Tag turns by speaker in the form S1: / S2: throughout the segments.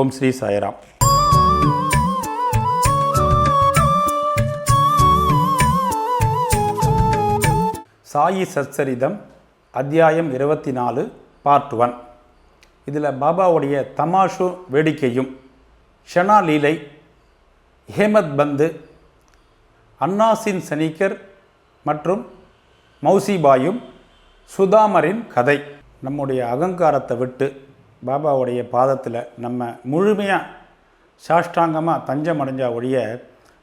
S1: ஓம் ஸ்ரீ சாய்ராம். சாயி சச்சரிதம் அத்தியாயம் இருபத்தி நாலு பார்ட் ஒன். இதில் பாபாவுடைய தமாஷு வேடிக்கையும் ஷனா லீலை ஹேமத் பந்து அன்னாசின் சனிக்கர் மற்றும் மௌசிபாயும் சுதாமரின் கதை. நம்முடைய அகங்காரத்தை விட்டு பாபாவுடைய பாதத்தில் நம்ம முழுமையாக சாஷ்டாங்கமாக தஞ்சம் அடைஞ்சா ஒழிய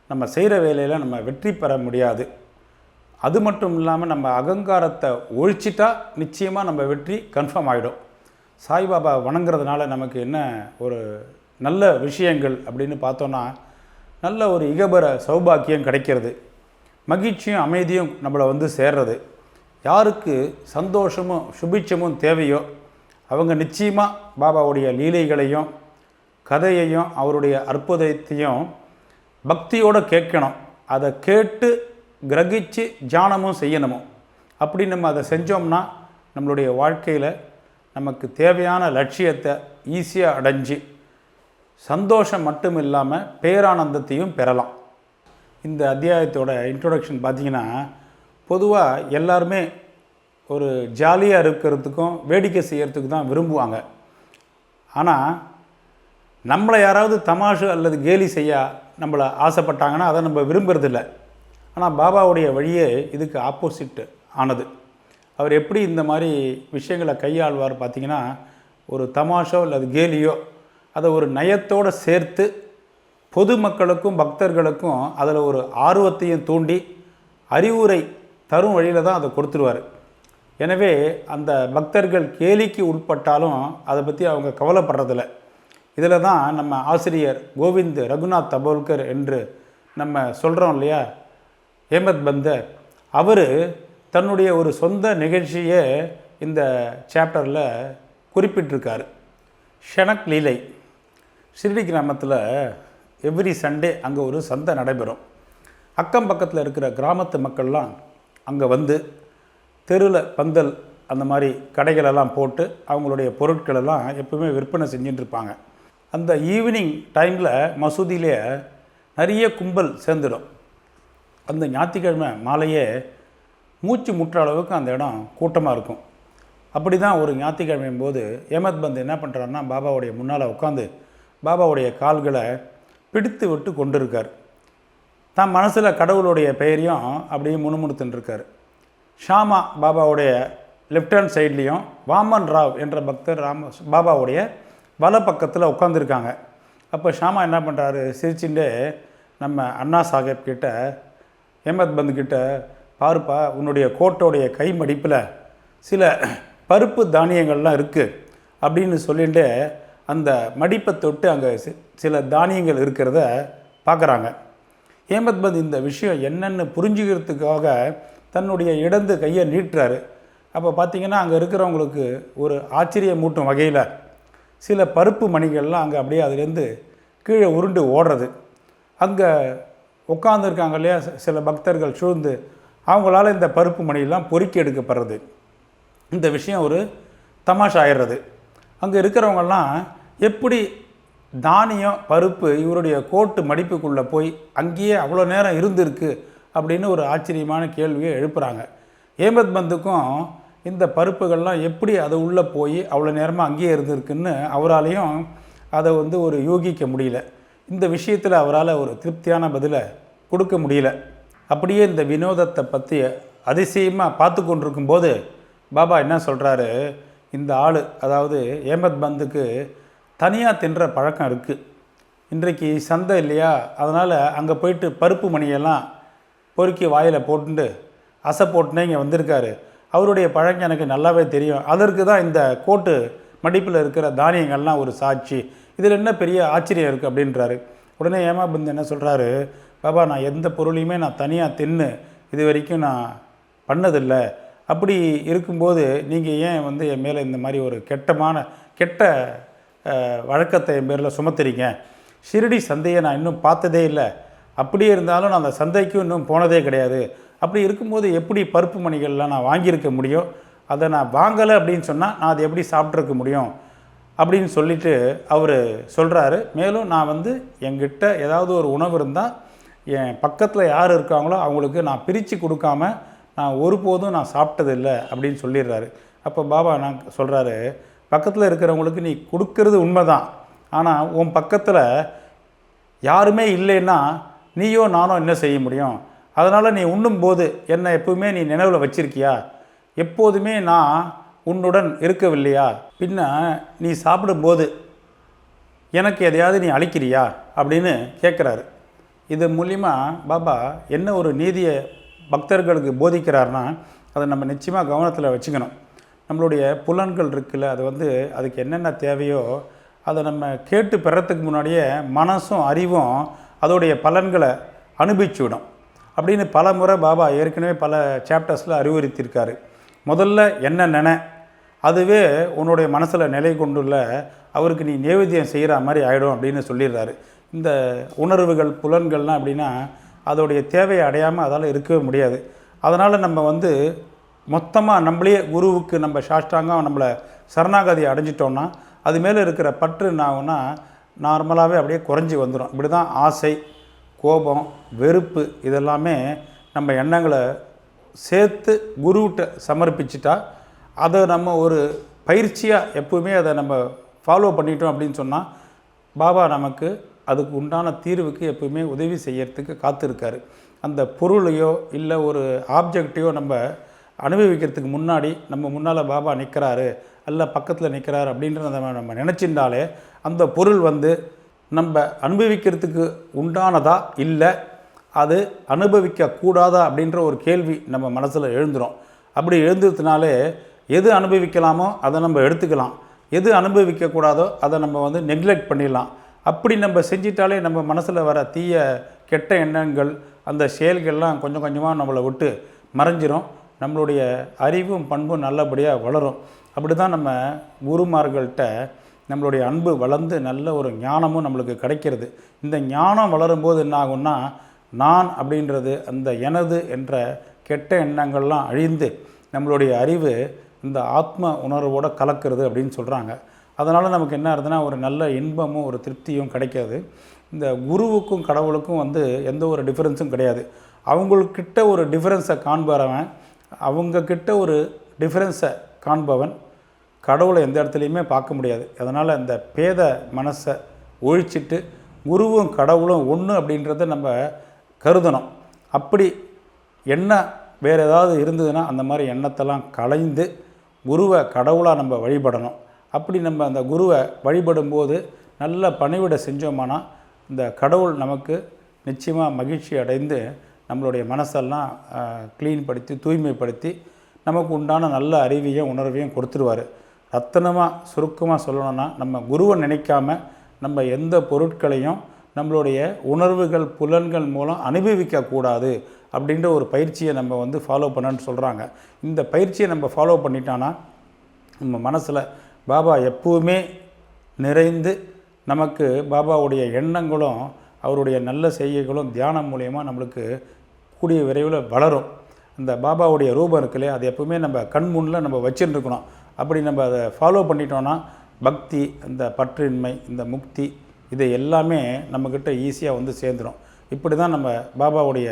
S1: நம்ம செய்கிற வேலையில் நம்ம வெற்றி பெற முடியாது. அது மட்டும் இல்லாமல் நம்ம அகங்காரத்தை ஒழிச்சிட்டா நிச்சயமாக நம்ம வெற்றி கன்ஃபார்ம் ஆகிடும் சாய்பாபா வணங்குறதுனால நமக்கு என்ன ஒரு நல்ல விஷயங்கள் அப்படின்னு பார்த்தோன்னா நல்ல ஒரு இகபர சௌபாக்கியம் கிடைக்கிறது. மகிழ்ச்சியும் அமைதியும் நம்மளை வந்து சேர்றது. யாருக்கு சந்தோஷமும் சுபிட்சமும் தேவையோ அவங்க நிச்சயமாக பாபாவுடைய லீலைகளையும் கதையையும் அவருடைய அற்புதத்தையும் பக்தியோடு கேட்கணும். அதை கேட்டு கிரகிச்சு தியானமும் செய்யணுமோ? அப்படி நம்ம அதை செஞ்சோம்னா நம்மளுடைய வாழ்க்கையில் நமக்கு தேவையான லட்சியத்தை ஈஸியாக அடைஞ்சு சந்தோஷம் மட்டும் இல்லாமல் பேரானந்தத்தையும் பெறலாம். இந்த அத்தியாயத்தோட இன்ட்ரொடக்ஷன் பார்த்திங்கன்னா பொதுவாக எல்லாருமே ஒரு ஜாலியாக இருக்கிறதுக்கும் வேடிக்கை செய்கிறதுக்கு தான் விரும்புவாங்க. ஆனால் நம்மளை யாராவது தமாஷு அல்லது கேலி செய்ய நம்மளை ஆசைப்பட்டாங்கன்னா அதை நம்ம விரும்புறதில்ல. ஆனால் பாபாவுடைய வழியே இதுக்கு ஆப்போசிட் ஆனது. அவர் எப்படி இந்த மாதிரி விஷயங்களை கையாள்வார் பார்த்தீங்கன்னா ஒரு தமாஷோ அல்லது கேலியோ அதை ஒரு நயத்தோடு சேர்த்து பொதுமக்களுக்கும் பக்தர்களுக்கும் அதில் ஒரு ஆர்வத்தையும் தூண்டி அறிவுரை தரும் வழியில் தான் அதை கொடுத்துருவார். எனவே அந்த பக்தர்கள் கேலிக்கு உட்பட்டாலும் அதை பற்றி அவங்க கவலைப்படுறதில்ல. இதில் தான் நம்ம ஆசிரியர் கோவிந்த் ரகுநாத் தபோல்கர் என்று நம்ம சொல்கிறோம் இல்லையா? ஹேமத் பந்தர். அவர் தன்னுடைய ஒரு சொந்த நிகழ்ச்சியை இந்த சாப்டரில் குறிப்பிட்டிருக்கார். ஷனக் லீலை. ஷிரடி கிராமத்தில் எவ்ரி சண்டே அங்கே ஒரு சந்தை நடைபெறும். அக்கம் பக்கத்தில் இருக்கிற கிராமத்து மக்கள்லாம் அங்கே வந்து தெருவில் பந்தல் அந்த மாதிரி கடைகளெல்லாம் போட்டு அவங்களுடைய பொருட்களெல்லாம் எப்பவுமே விற்பனை செஞ்சுட்டு இருப்பாங்க அந்த ஈவினிங் டைமில் மசூதியிலே நிறைய கும்பல் சேர்ந்துடும். அந்த ஞாயிற்றுக்கிழமை மாலையே மூச்சு முற்ற அளவுக்கு அந்த இடம் கூட்டமாக இருக்கும். அப்படி தான் ஒரு ஞாயிற்றுக்கிழமையும் போது ஏமத் பந்து என்ன பண்ணுறாருன்னா பாபாவுடைய முன்னால் உட்காந்து பாபாவுடைய கால்களை பிடித்து விட்டு கொண்டிருக்கார். தான் மனசில் கடவுளுடைய பெயரையும் அப்படியே முணுமுணுத்துன்னு இருக்கார் ஷாமா பாபாவுடைய லெஃப்ட் ஹேண்ட் சைட்லேயும் வாமன் ராவ் என்ற பக்தர் ராம பாபாவுடைய வல பக்கத்தில் உட்காந்துருக்காங்க அப்போ ஷாமா என்ன பண்ணுறாரு சிரிச்சுட்டு நம்ம அண்ணா சாஹேப் கிட்ட ஹேமத் பந்து கிட்ட பாருப்பா உன்னுடைய கோட்டோடைய கை மடிப்பில் சில பருப்பு தானியங்கள்லாம் இருக்குது அப்படின்னு சொல்லிட்டு அந்த மடிப்பை தொட்டு அங்கே சில தானியங்கள் இருக்கிறத பார்க்குறாங்க ஹேமத் பந்த் இந்த விஷயம் என்னென்னு புரிஞ்சுக்கிறதுக்காக தன்னுடைய இடந்து கையை நீட்டுறாரு. அப்போ பார்த்தீங்கன்னா அங்கே இருக்கிறவங்களுக்கு ஒரு ஆச்சரியமூட்டும் வகையில் சில பருப்பு மணிகள்லாம் அங்கே அப்படியே அதுலேருந்து கீழே உருண்டு ஓடுறது. அங்கே உட்காந்துருக்காங்க இல்லையா சில பக்தர்கள் சூழ்ந்து அவங்களால இந்த பருப்பு மணியெல்லாம் பொறுக்கி எடுக்கப்படுறது. இந்த விஷயம் ஒரு தமாஷா ஆயிடுறது அங்கே இருக்கிறவங்கெல்லாம் எப்படி தானியம் பருப்பு இவருடைய கோட்டு மடிப்புக்குள்ளே போய் அங்கேயே அவ்வளோ நேரம் இருந்திருக்கு அப்படின்னு ஒரு ஆச்சரியமான கேள்வியை எழுப்புகிறாங்க ஏமத் பந்துக்கும் இந்த பருப்புகள்லாம் எப்படி அது உள்ளே போய் அவ்வளோ நேரமாக அங்கேயே இருந்திருக்குன்னு அவராலையும் அதை வந்து ஒரு யூகிக்க முடியல. இந்த விஷயத்தில் அவரால் ஒரு திருப்தியான பதிலை கொடுக்க முடியல. அப்படியே இந்த வினோதத்தை பற்றி அதிசயமாக பார்த்து கொண்டிருக்கும்போது பாபா என்ன சொல்கிறாரு இந்த ஆள் அதாவது ஏமத் பந்துக்கு தனியாக தின்ற பழக்கம் இருக்குது இன்றைக்கு சந்தை இல்லையா? அதனால் அங்கே போயிட்டு பருப்பு மணியெல்லாம் பொறுக்கி வாயில் போட்டுட்டு அசை போட்டுனே இங்கே வந்திருக்காரு. அவருடைய பழக்கம் எனக்கு நல்லாவே தெரியும். அதற்கு தான் இந்த கோட்டு மடிப்பில் இருக்கிற தானியங்கள்லாம் ஒரு சாட்சி. இதில் என்ன பெரிய ஆச்சரியம் இருக்குது அப்படின்றாரு. உடனே ஏமாபந்து என்ன சொல்கிறாரு பாபா நான் எந்த பொருளையுமே நான் தனியாக தின்னு இது வரைக்கும் நான் பண்ணதில்லை. அப்படி இருக்கும்போது நீங்கள் ஏன் வந்து என் மேலே இந்த மாதிரி ஒரு கெட்டமான கெட்ட வழக்கத்தை என் பேரில் சுமத்துறீங்க? ஷிரடி சந்தையை நான் இன்னும் பார்த்ததே இல்லை. அப்படியே இருந்தாலும் நான் அந்த சந்தைக்கும் இன்னும் போனதே கிடையாது. அப்படி இருக்கும்போது எப்படி பருப்பு மணிகள்லாம் நான் வாங்கியிருக்க முடியும்? அதை நான் வாங்கலை அப்படின்னு சொன்னால் நான் அதை எப்படி சாப்பிட்ருக்க முடியும்? அப்படின்னு சொல்லிட்டு அவர் சொல்கிறாரு மேலும் நான் வந்து என்கிட்ட ஏதாவது ஒரு உணவு இருந்தால் என் பக்கத்தில் யார் இருக்காங்களோ அவங்களுக்கு நான் பிரித்து கொடுக்காம நான் ஒருபோதும் நான் சாப்பிட்டதில்லை அப்படின்னு சொல்லிடுறாரு. அப்போ பாபா நான் சொல்கிறாரு பக்கத்தில் இருக்கிறவங்களுக்கு நீ கொடுக்கறது உண்மைதான். ஆனால் உன் பக்கத்தில் யாருமே இல்லைன்னா நீயோ நானோ என்ன செய்ய முடியும்? அதனால் நீ உண்ணும்போது என்னை எப்பவுமே நீ நினைவில் வச்சிருக்கியா? எப்போதுமே நான் உன்னுடன் இருக்கவில்லையா? பின்ன நீ சாப்பிடும்போது எனக்கு எதையாவது நீ அழிக்கிறியா அப்படின்னு கேட்குறாரு இது மூலிமா பாபா என்ன ஒரு நீதியை பக்தர்களுக்கு போதிக்கிறாருன்னா அதை நம்ம நிச்சயமாக கவனத்தில் வச்சுக்கணும். நம்மளுடைய புலன்கள் இருக்குல்ல அது வந்து அதுக்கு என்னென்ன தேவையோ அதை நம்ம கேட்டு பெறத்துக்கு முன்னாடியே மனசும் அறிவும் அதோடைய பலன்களை அனுபவிச்சுவிடும். அப்படின்னு பல முறை பாபா ஏற்கனவே பல சாப்டர்ஸில் அறிவுறுத்தியிருக்காரு. முதல்ல என்ன நினை அதுவே உன்னுடைய மனசில் நிலை கொண்டுள்ள அவருக்கு நீ நேவேத்தியம் செய்கிற மாதிரி ஆகிடும் அப்படின்னு சொல்லிடுறாரு. இந்த உணர்வுகள் புலன்கள்லாம் அப்படின்னா அதோடைய தேவையை அடையாமல் அதால் இருக்கவே முடியாது. அதனால் நம்ம வந்து மொத்தமாக நம்மளே குருவுக்கு நம்ம சாஷ்டாங்கம் நம்மளை சரணாகதியை அடைஞ்சிட்டோம்னா அது மேலே இருக்கிற பற்று என்ன ஆகும்னா நார்மலாகவே அப்படியே குறைஞ்சி வந்துடும் இப்படி தான் ஆசை கோபம் வெறுப்பு இதெல்லாமே நம்ம எண்ணங்களை சேர்த்து குருவிட்ட சமர்ப்பிச்சிட்டா அதை நம்ம ஒரு பயிற்சியாக எப்பவுமே அதை நம்ம ஃபாலோ பண்ணிட்டோம் அப்படின்னு சொன்னால் பாபா நமக்கு அதுக்கு உண்டான தீர்வுக்கு எப்பவுமே உதவி செய்யறதுக்கு காத்திருக்காரு. அந்த பொருளையோ இல்லை ஒரு ஆப்ஜெக்டையோ நம்ம அனுபவிக்கிறதுக்கு முன்னாடி நம்ம முன்னால் பாபா நிற்கிறாரு அல்ல பக்கத்தில் நிற்கிறாரு அப்படின்றத நம்ம நம்ம நினச்சிருந்தாலே அந்த பொருள் வந்து நம்ம அனுபவிக்கிறதுக்கு உண்டானதா இல்லை? அது அனுபவிக்க கூடாதா அப்படின்ற ஒரு கேள்வி நம்ம மனசில் எழுந்துடும் அப்படி எழுந்ததுனாலே எது அனுபவிக்கலாமோ அதை நம்ம எடுத்துக்கலாம். எது அனுபவிக்கக்கூடாதோ அதை நம்ம வந்து நெக்லெக்ட் பண்ணிடலாம். அப்படி நம்ம செஞ்சிட்டாலே நம்ம மனசில் வர தீய கெட்ட எண்ணங்கள் அந்த செயல்கள்லாம் கொஞ்சம் கொஞ்சமாக நம்மளை விட்டு மறைஞ்சிரும். நம்மளுடைய அறிவும் பண்பும் நல்லபடியாக வளரும். அப்படி தான் நம்ம குருமார்கள்ட்ட நம்மளுடைய அன்பு வளர்ந்து நல்ல ஒரு ஞானமும் நம்மளுக்கு கிடைக்கிறது. இந்த ஞானம் வளரும்போது என்ன ஆகும்னா நான் அப்படின்றது அந்த எனது என்ற கெட்ட எண்ணங்கள்லாம் அழிந்து நம்மளுடைய அறிவு இந்த ஆத்ம உணர்வோடு கலக்கிறது அப்படின்னு சொல்கிறாங்க அதனால் நமக்கு என்ன ஆகுதுன்னா ஒரு நல்ல இன்பமும் ஒரு திருப்தியும் கிடைக்காது. இந்த குருவுக்கும் கடவுளுக்கும் வந்து எந்த ஒரு டிஃப்ரென்ஸும் கிடையாது. அவங்கக்கிட்ட ஒரு டிஃப்ரென்ஸை காண்பறவன் அவங்கக்கிட்ட ஒரு டிஃப்ரென்ஸை காண்பவன் கடவுளை எந்த இடத்துலையுமே பார்க்க முடியாது. அதனால் அந்த பேத மனசை ஒழிச்சிட்டு குருவும் கடவுளும் ஒன்று அப்படின்றத நம்ம கருதணும். அப்படி என்ன வேறு ஏதாவது இருந்ததுன்னா அந்த மாதிரி எண்ணத்தெல்லாம் களைந்து குருவை கடவுளாக நம்ம வழிபடணும். அப்படி நம்ம அந்த குருவை வழிபடும்போது நல்ல பணிவிட செஞ்சோமானா இந்த கடவுள் நமக்கு நிச்சயமாக மகிழ்ச்சி அடைந்து நம்மளுடைய மனசெல்லாம் க்ளீன் படுத்தி தூய்மைப்படுத்தி நமக்கு உண்டான நல்ல அறிவையும் உணர்வையும் கொடுத்துருவார். ரத்தனமாக சுருக்கமாக சொல்லணும்னா நம்ம குருவை நினைக்காம நம்ம எந்த பொருட்களையும் நம்மளுடைய உணர்வுகள் புலன்கள் மூலம் அனுபவிக்கக்கூடாது அப்படின்ற ஒரு பயிற்சியை நம்ம வந்து ஃபாலோ பண்ணணும்னு சொல்கிறாங்க இந்த பயிற்சியை நம்ம ஃபாலோ பண்ணிட்டோன்னா நம்ம மனசில் பாபா எப்பவுமே நிறைந்து நமக்கு பாபாவுடைய எண்ணங்களும் அவருடைய நல்ல செய்கைகளும் தியானம் மூலயமா நம்மளுக்கு கூடிய விரைவில் வளரும். இந்த பாபாவுடைய ரூபம் இருக்குல்லே அது எப்பவுமே நம்ம கண் முன்னில் நம்ம வச்சுருந்துருக்கணும் அப்படி நம்ம அதை ஃபாலோ பண்ணிட்டோன்னா பக்தி இந்த பற்றின்மை இந்த முக்தி இது எல்லாமே நம்மக்கிட்ட ஈஸியாக வந்து சேர்ந்துடும் இப்படி தான் நம்ம பாபாவுடைய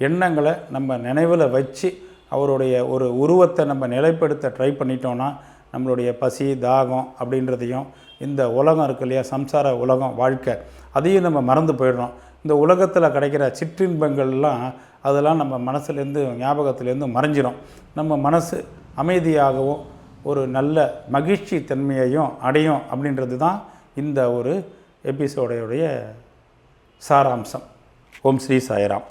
S1: எண்ணங்களை நம்ம நினைவில் வச்சு அவருடைய ஒரு உருவத்தை நம்ம நிலைப்படுத்த ட்ரை பண்ணிட்டோன்னா நம்மளுடைய பசி தாகம் அப்படின்றதையும் இந்த உலகம் இருக்கு இல்லையா சம்சார உலகம் வாழ்க்கை அதையும் நம்ம மறந்து போயிடுறோம். இந்த உலகத்தில் கிடைக்கிற சிற்றின்பங்கள்லாம் அதெல்லாம் நம்ம மனசுலேருந்து ஞாபகத்துலேருந்து மறைஞ்சிடும் நம்ம மனசு அமைதியாகவும் ஒரு நல்ல மகிழ்ச்சி தன்மையையும் அடையும் அப்படின்றது தான் இந்த ஒரு எபிசோடைய சாராம்சம். ஓம் ஸ்ரீ சாய்ராம்.